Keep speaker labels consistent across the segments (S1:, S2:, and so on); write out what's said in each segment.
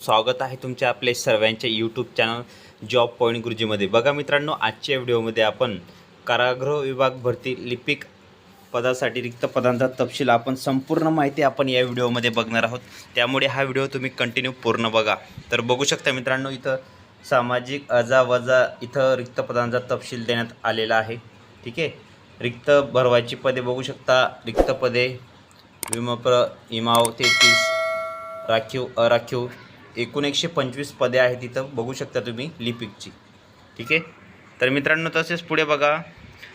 S1: स्वागत आहे तुमच्या आपले सर्वांच्या यूट्यूब चॅनल जॉब पॉईंट गुरुजीमध्ये बघा मित्रांनो आजच्या व्हिडिओमध्ये आपण कारागृह विभाग भरती लिपिक पदासाठी रिक्त पदांचा तपशील आपण संपूर्ण माहिती आपण या व्हिडिओमध्ये बघणार आहोत. त्यामुळे हा व्हिडिओ तुम्ही कंटिन्यू पूर्ण बघा. तर बघू शकता मित्रांनो इथं सामाजिक अजा वजा इथं रिक्त पदांचा तपशील देण्यात आलेला आहे. ठीक आहे? रिक्त भरवायची पदे बघू शकता. रिक्त पदे विमप्र इमाव तेहतीस राखीव अराखीव एकूण एकशे पंचवीस पदे आहेत तिथं बघू शकता तुम्ही लिपिकची. ठीक आहे? तर मित्रांनो तसेच पुढे बघा.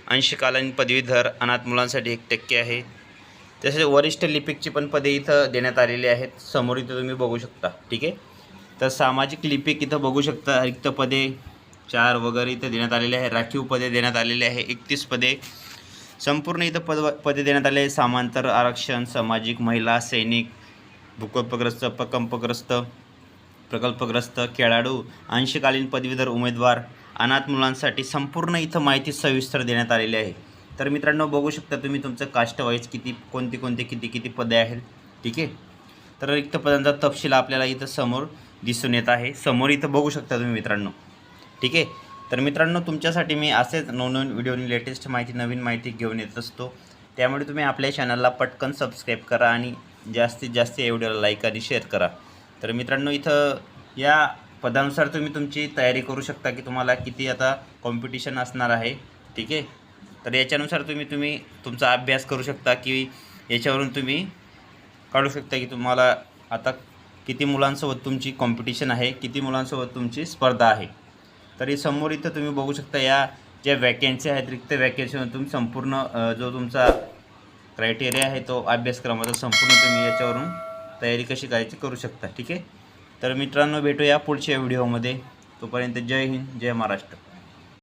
S1: अंशकालीन पदवीधर अनाथ मुलांसाठी एक टक्के आहे. तसेच वरिष्ठ लिपिकची पण पदे इथं देण्यात आलेली आहेत. समोर इथं तुम्ही बघू शकता. ठीक आहे? तर सामाजिक लिपिक इथं बघू शकता. रिक्त पदे चार वगैरे इथं देण्यात आलेले आहे. राखीव पदे देण्यात आलेले आहे. एकतीस पदे. संपूर्ण इथं पद पदे देण्यात आले. समांतर आरक्षण सामाजिक महिला सैनिक भूकंपग्रस्त प्रकंपग्रस्त प्रकल्पग्रस्त खेळाडू अंशकालीन पदवीधर उमेदवार अनाथ मुलांसाठी संपूर्ण इथं माहिती सविस्तर देण्यात आलेली आहे. तर मित्रांनो बघू शकता तुम्ही तुमचं कास्ट वाईज किती कोणती कोणती किती किती पदे आहेत. ठीक आहे? तर रिक्त पदांचा तपशील आपल्याला इथं समोर दिसून येत आहे. समोर इथं बघू शकता तुम्ही मित्रांनो. ठीक आहे? तर मित्रांनो तुमच्यासाठी मी असेच नवनवीन व्हिडिओनी लेटेस्ट माहिती नवीन माहिती घेऊन येत असतो. त्यामुळे तुम्ही आपल्या चॅनलला पटकन सबस्क्राईब करा आणि जास्तीत जास्त या व्हिडिओला लाईक आणि शेअर करा. तर मित्रांनो इथं या पदानुसार तुम्ही तुमची तयारी करू शकता की तुम्हाला किती आता कॉम्पिटिशन असणार आहे ठीक आहे? तर याच्यानुसार तुम्ही तुम्ही तुमचा अभ्यास करू शकता की याच्यावरून तुम्ही काढू शकता की तुम्हाला आता किती मुलांसोबत तुमची कॉम्पिटिशन आहे किती मुलांसोबत तुमची स्पर्धा आहे. तरी समोर इथं तुम्ही बघू शकता या ज्या वॅकेन्सी आहेत रिक्त वॅकेन्सीमध्ये तुम्ही संपूर्ण जो तुमचा क्रायटेरिया आहे तो अभ्यासक्रमाचा संपूर्ण तुम्ही याच्यावरून तयारी कशी करायची करू शकता ठीक आहे? तर मित्रांनो भेटूया पुढच्या व्हिडिओमध्ये तोपर्यंत जय हिंद जय महाराष्ट्र.